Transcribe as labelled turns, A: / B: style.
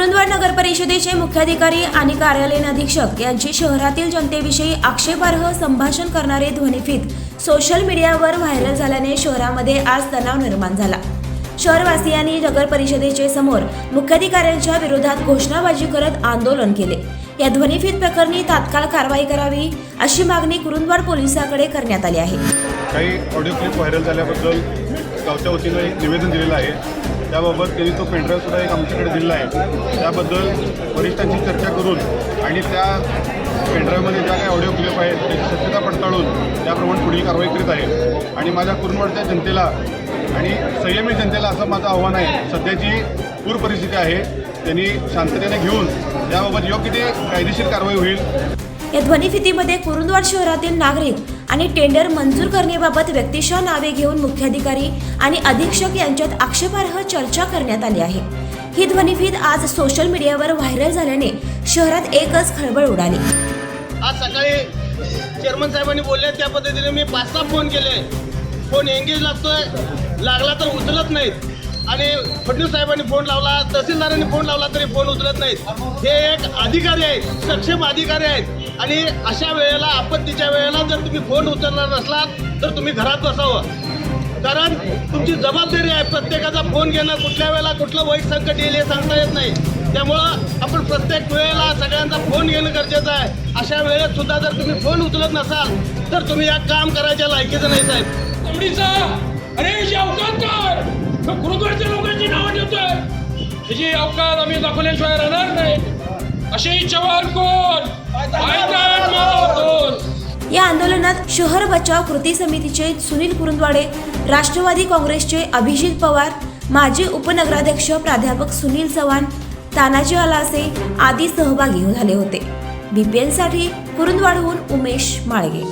A: नगर परिषदेचे मुख्याधिकारी आणि कार्यालयीन अधीक्षक यांची शहरातील जनतेविषयी आक्षेपार्ह संभाषण करणारे ध्वनिफीत सोशल मीडियावर व्हायरल झाल्याने शहरामध्ये आज तणाव निर्माण झाला. शहरवासियांनी नगर परिषदेचे समोर मुख्याधिकाऱ्यांच्या विरोधात घोषणाबाजी करत आंदोलन केले. या ध्वनिफीत प्रकरणी तात्काळ कारवाई करावी अशी मागणी कुरुंदवाड पोलिसांकडे करण्यात आली आहे.
B: काही ऑडिओ क्लिप व्हायरल झाल्याबद्दल गावच्या वतीनं एक निवेदन दिलेलं आहे. त्याबाबत त्यांनी तो पेनड्राईव्ह सुद्धा एक आमच्याकडे दिलेला आहे. त्याबद्दल वरिष्ठांची चर्चा करून आणि त्या पेनड्राईव्हमध्ये ज्या काही ऑडिओ क्लिप आहेत त्याची सत्यता पडताळून त्याप्रमाणे पुढील कारवाई करीत आहे. आणि माझ्या कुरुंदवाडच्या जनतेला आणि संयमी जनतेला असं माझं आव्हान आहे. सध्याची पूर परिस्थिती आहे. त्यांनी शांततेने घेऊन त्याबाबत योग्य ते कायदेशीर कारवाई होईल.
A: या ध्वनिफितीमध्ये कुरुंदवाड शहरातील नागरिक आणि टेंडर मंजूर करण्याबाबत व्यक्तिशः नावे घेऊन मुख्याधिकारी आणि अधीक्षक यांच्यात आक्षेपार्ह चर्चा करण्यात आली आहे. ही ध्वनिफीत आज सोशल मीडियावर व्हायरल झाल्याने शहरात एकच खळबळ उडाली.
C: आज सकाळी चेअरमन साहेबांनी बोलले त्या पद्धतीने मी पाच सहा फोन केले. फोन एंगेज लागतोय लागला तर उचलत नाहीत. आणि फडणवीस साहेबांनी फोन लावला तहसीलदारांनी फोन लावला तरी फोन उचलत नाहीत. हे एक अधिकारी आहेत सक्षम अधिकारी आहेत. आणि अशा वेळेला आपत्तीच्या वेळेला जर तुम्ही फोन उचलणार नसलात तर तुम्ही घरात बसावं. कारण तुमची जबाबदारी आहे प्रत्येकाचा फोन घेणं. कुठल्या वेळेला कुठलं वाईट संकट येईल हे सांगता येत नाही. त्यामुळं आपण प्रत्येक वेळेला सगळ्यांचा फोन घेणं गरजेचं आहे. अशा वेळेत सुद्धा जर तुम्ही फोन उचलत नसाल तर तुम्ही या काम करायच्या लायकीचं नाही साहेब.
D: कोंबडीचा अरे याची अवकात लोकांची नावं ठेवतोय. त्याची अवकात आम्ही दाखवल्याशिवाय राहणार नाही. असे जवान कोण? मारतोस
A: या आंदोलनात शहर बचाव कृती समितीचे सुनील कुरुंदवाडे राष्ट्रवादी काँग्रेसचे अभिजित पवार माजी उपनगराध्यक्ष प्राध्यापक सुनील चव्हाण तानाजी अलासे आदी सहभागी झाले होते. बीपीएनसाठी कुरुंदवाडहून उमेश माळगे.